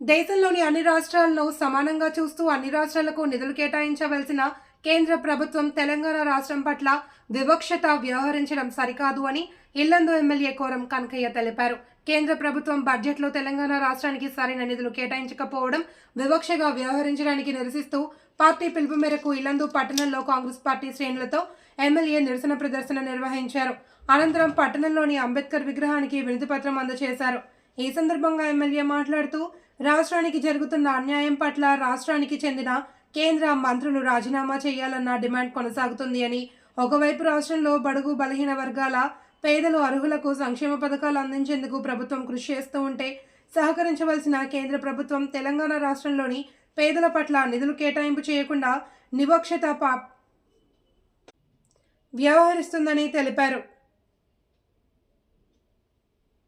దేశంలోని అన్ని రాష్ట్రాలను సమానంగా చూస్తూ అన్ని రాష్ట్రాలకు నిధులు కేటాయించవలసిన కేంద్ర ప్రభుత్వం తెలంగాణ రాష్ట్రం పట్ల వివక్షత వ్యవహరించడం సరికాదు అని ఇల్లందు ఎమ్మెల్యే కోరం కనకయ్య తెలిపారు. కేంద్ర ప్రభుత్వం బడ్జెట్లో తెలంగాణ రాష్ట్రానికి సరైన నిధులు కేటాయించకపోవడం వివక్షగా వ్యవహరించడానికి నిరసిస్తూ పార్టీ పిలుపు మేరకు ఇల్లందు పట్టణంలో కాంగ్రెస్ పార్టీ శ్రేణులతో ఎమ్మెల్యే నిరసన ప్రదర్శన నిర్వహించారు. అనంతరం పట్టణంలోని అంబేద్కర్ విగ్రహానికి వినతిపత్రం అందజేశారు. ఈ సందర్భంగా ఎమ్మెల్యే మాట్లాడుతూ రాష్ట్రానికి జరుగుతున్న అన్యాయం పట్ల రాష్ట్రానికి చెందిన కేంద్ర మంత్రులు రాజీనామా చేయాలన్న డిమాండ్ కొనసాగుతుంది అని ఒకవైపు రాష్ట్రంలో బడుగు బలహీన వర్గాల పేదలు అర్హులకు సంక్షేమ పథకాలు అందించేందుకు ప్రభుత్వం కృషి చేస్తూ ఉంటే సహకరించవలసిన కేంద్ర ప్రభుత్వం తెలంగాణ రాష్ట్రంలోని పేదల పట్ల నిధులు కేటాయింపు చేయకుండా నివక్షత పా వ్యవహరిస్తుందని తెలిపారు.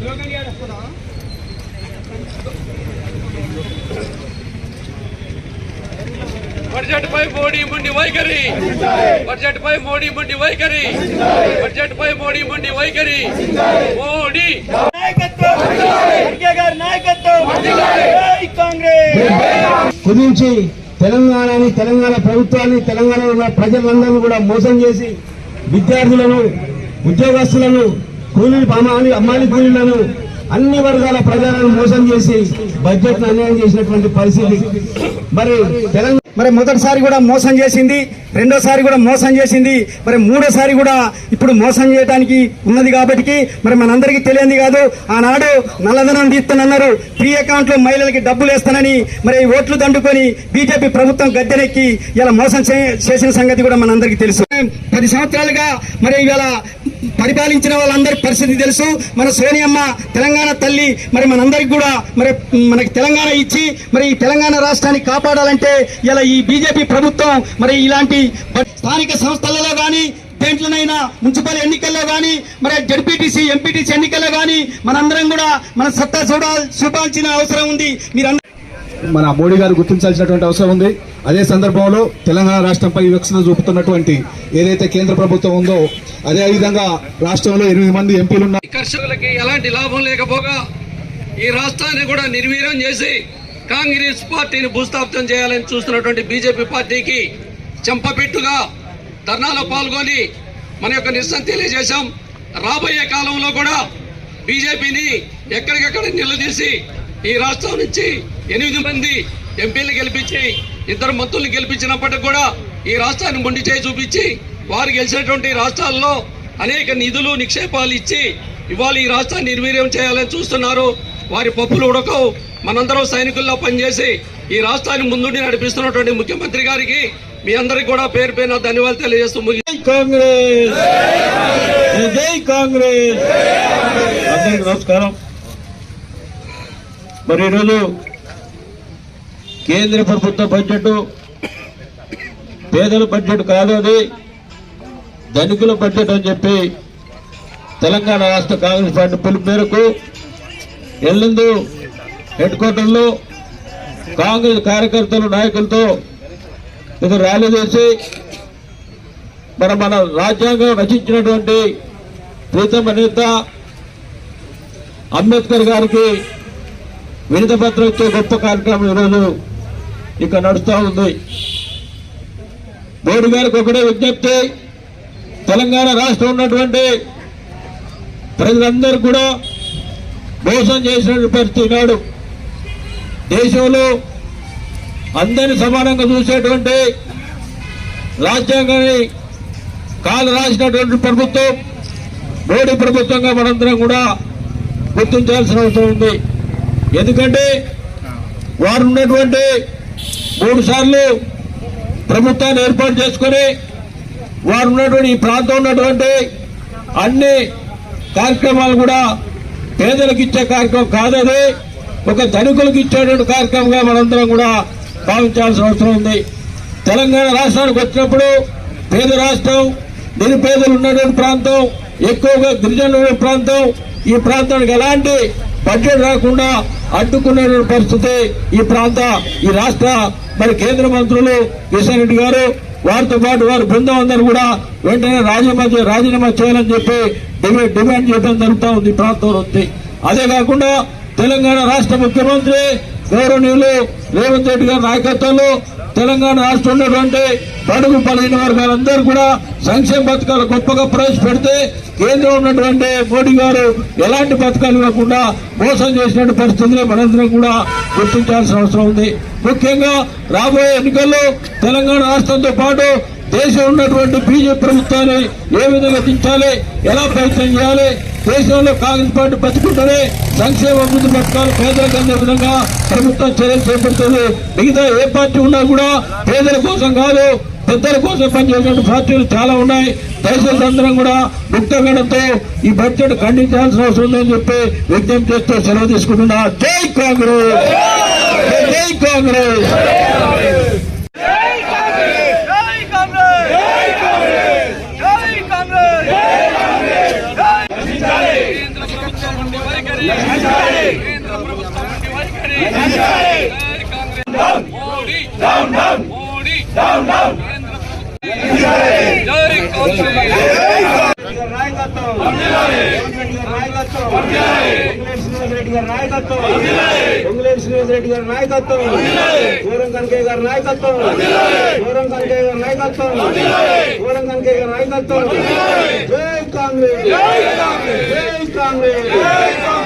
బడ్జెట్పై బడ్జెట్ పై మోడీ ముండి వైఖరి. బడ్జెట్ పై మోడీ ముండి వైఖరి. బడ్జెట్ పై మోడీ ముండి వైఖరి. మోడీ. నాయకత్వం నాయకత్వం కుదించి తెలంగాణని తెలంగాణ ప్రభుత్వాన్ని తెలంగాణలో ఉన్న ప్రజలందరినీ కూడా మోసం చేసి విద్యార్థులను ఉద్యోగస్తులను కూలీ పామాలి అమ్మాలి కూలీలను అన్ని వర్గాల ప్రజలను మోసం చేసి బడ్జెట్ అన్యాయం చేసినటువంటి పరిస్థితి. మరి తెలంగాణ మరి మొదటిసారి కూడా మోసం చేసింది రెండోసారి కూడా మోసం చేసింది మరి మూడోసారి కూడా ఇప్పుడు మోసం చేయడానికి ఉన్నది కాబట్టి మరి మనందరికీ తెలియంది కాదు. ఆనాడు నల్లధనం తీస్తానన్నారు ఫ్రీ అకౌంట్లో మహిళలకి డబ్బులు వేస్తానని మరి ఓట్లు దండుకొని బీజేపీ ప్రభుత్వం గద్దెనెక్కి ఇలా మోసం చేసిన సంగతి కూడా మనందరికీ తెలుసు. పది సంవత్సరాలుగా మరి ఇవాళ పరిపాలించిన వాళ్ళందరి పరిస్థితి తెలుసు. మన సోనియమ్మ తెలంగాణ తల్లి మరి మనందరికి కూడా మరి మనకి తెలంగాణ ఇచ్చి మరి ఈ తెలంగాణ రాష్ట్రాన్ని కాపాడాలంటే ఇలా ఈ బీజేపీ ప్రభుత్వం మరి ఇలాంటి స్థానిక సంస్థలలో కానీ దేంట్లోనైనా మున్సిపల్ ఎన్నికల్లో కానీ మరి జడ్పీటీసీ ఎంపీటీసీ ఎన్నికల్లో కానీ మనందరం కూడా మన సత్తా చూడాల్ చూపాల్సిన అవసరం ఉంది. మీరు మన మోడీ గారు గుర్తించాల్సినటువంటి అవసరం ఉంది. అదే సందర్భంలో తెలంగాణ రాష్ట్రంపై వివక్షణ చూపుతున్నటువంటి ఏదైతే కేంద్ర ప్రభుత్వం ఉందో అదే విధంగా రాష్ట్రంలో ఎనిమిది మంది ఎంపీలు ఉన్నాయి కర్షకులకి ఎలాంటి లాభం లేకపోగా ఈ రాష్ట్రాన్ని కూడా నిర్వీర్యం చేసి కాంగ్రెస్ పార్టీని భూస్థాపితం చేయాలని చూస్తున్నటువంటి బీజేపీ పార్టీకి చెంపపెట్టుగా ధర్నాలో పాల్గొని మన యొక్క నిరసన తెలియజేశాం. రాబోయే కాలంలో కూడా బీజేపీని ఎక్కడికెక్కడ నిలదీసి ఈ రాష్ట్రం నుంచి ఎనిమిది మంది ఎంపీలు గెలిపించి ఇద్దరు మంత్రులు గెలిపించినప్పటికి కూడా ఈ రాష్ట్రాన్ని మొండి చేయి చూపించి వారు గెలిచినటువంటి రాష్ట్రాల్లో అనేక నిధులు నిక్షేపాలు ఇచ్చి ఇవాళ ఈ రాష్ట్రాన్ని నిర్వీర్యం చేయాలని చూస్తున్నారు. వారి పప్పులు ఉడకవు. మనందరం సైనికుల్లో పనిచేసి ఈ రాష్ట్రాన్ని ముందుండి నడిపిస్తున్నటువంటి ముఖ్యమంత్రి గారికి మీ అందరికి కూడా పేరు పైన ధన్యవాదాలు తెలియజేస్తూ కాంగ్రెస్! కాంగ్రెస్! అందరికి నమస్కారం. మరి ఈరోజు కేంద్ర ప్రభుత్వ బడ్జెట్ పేదల బడ్జెట్ కాదు అది. ధనికుల బడ్జెట్ అని చెప్పి తెలంగాణ రాష్ట్ర కాంగ్రెస్ పార్టీ పిలుపు మేరకు ఎల్లందు హెడ్ క్వార్టర్లో కాంగ్రెస్ కార్యకర్తలు నాయకులతో ఇది ర్యాలీ చేసి మన మన రాజ్యాంగం రచించినటువంటి ప్రీతమ నేత అంబేద్కర్ గారికి వినత పత్రం ఇచ్చే గొప్ప కార్యక్రమం ఈరోజు ఇక్కడ నడుస్తూ ఉంది. బోర్డు గారికి ఒకటే విజ్ఞప్తి. తెలంగాణ రాష్ట్రం ఉన్నటువంటి ప్రజలందరూ కూడా మోసం చేసినటువంటి పరిస్థితి నాడు. దేశంలో అందరిని సమానంగా చూసేటువంటి రాజ్యాంగాన్ని కాలు రాసినటువంటి ప్రభుత్వం మోడీ ప్రభుత్వంగా మనందరం కూడా గుర్తించాల్సిన అవసరం ఉంది. ఎందుకంటే వారు ఉన్నటువంటి మూడు సార్లు ప్రభుత్వాన్ని ఏర్పాటు చేసుకుని వారు ఉన్నటువంటి ఈ ప్రాంతం ఉన్నటువంటి అన్ని కార్యక్రమాలు కూడా పేదలకు ఇచ్చే కార్యక్రమం కాదది ఒక ధనికులకు ఇచ్చేటువంటి కార్యక్రమంగా మనందరం కూడా భావించాల్సిన అవసరం ఉంది. తెలంగాణ రాష్ట్రానికి వచ్చినప్పుడు పేద రాష్ట్రం నిరుపేదలు ఉన్నటువంటి ప్రాంతం ఎక్కువగా గిరిజనుల ప్రాంతం ఈ ప్రాంతానికి ఎలాంటి బడ్జెట్ రాకుండా అడ్డుకున్న పరిస్థితి ఈ ప్రాంత ఈ రాష్ట్ర మరి కేంద్ర మంత్రులు కిషన్ రెడ్డి గారు వారితో పాటు వారి బృందం అందరూ కూడా వెంటనే రాజీనామా రాజీనామా చేయాలని చెప్పి డిమాండ్ డిమాండ్ చేయడం జరుగుతూ ఉంది ప్రాంతంలో ఉంది అదే కాకుండా తెలంగాణ రాష్ట్ర ముఖ్యమంత్రి గౌరవనీయులు రేవంత్ రెడ్డి గారి నాయకత్వంలో తెలంగాణ రాష్ట్రంలో ఉన్నటువంటి బడుగు బలహీన వర్గాలందరూ కూడా సంక్షేమ పథకాలు గొప్పగా ప్రవేశపెడితే కేంద్రం ఉన్నటువంటి మోడీ గారు ఎలాంటి పథకాలు ఇవ్వకుండా మోసం చేసినటువంటి పరిస్థితులు మనందరం కూడా గుర్తించాల్సిన అవసరం ఉంది. ముఖ్యంగా రాబోయే ఎన్నికల్లో తెలంగాణ రాష్ట్రంతో పాటు దేశం ఉన్నటువంటి బీజేపీ ప్రభుత్వాన్ని ఏ విధంగా దించాలి ఎలా ప్రయత్నం చేయాలి దేశంలో కాంగ్రెస్ పార్టీ బతుకుంటేనే సంక్షేమ అభివృద్ధి పథకాలు పేదలకు అందే విధంగా ప్రభుత్వం చర్యలు చేపడుతుంది. మిగతా ఏ పార్టీ ఉన్నా కూడా పేదల కోసం కాదు పెద్దల కోసం పనిచేసిన పార్టీలు చాలా ఉన్నాయి. దయచేసి అందరం కూడా ముక్తగడంతో ఈ బడ్జెట్ ఖండించాల్సిన అవసరం ఉందని చెప్పి విజ్ఞప్తి చేస్తూ సెలవు తీసుకుంటున్నా. జై కాంగ్రెస్! జై కాంగ్రెస్ జై కాంగ్రెస్ జై కాంగ్రెస్ జై కాంగ్రెస్ జై కేంద్ర ప్రభుత్వం నుండి వైఖరి కేంద్ర ప్రభుత్వం నుండి వైఖరి జై Congress Modi down down Modi down down కేంద్ర ప్రభుత్వం జై కాంగ్రెస్ రెడ్డి గారి నాయకత్వం. పొంగులేటి శ్రీనివాస రెడ్డి గారి నాయకత్వం. దూరం కనకయ్య గారి నాయకత్వం. దూరం కనకయ్య గారి నాయకత్వం. దూరం కనకయ్య గారి నాయకత్వం. జై కాంగ్రెస్. జై కాంగ్రెస్.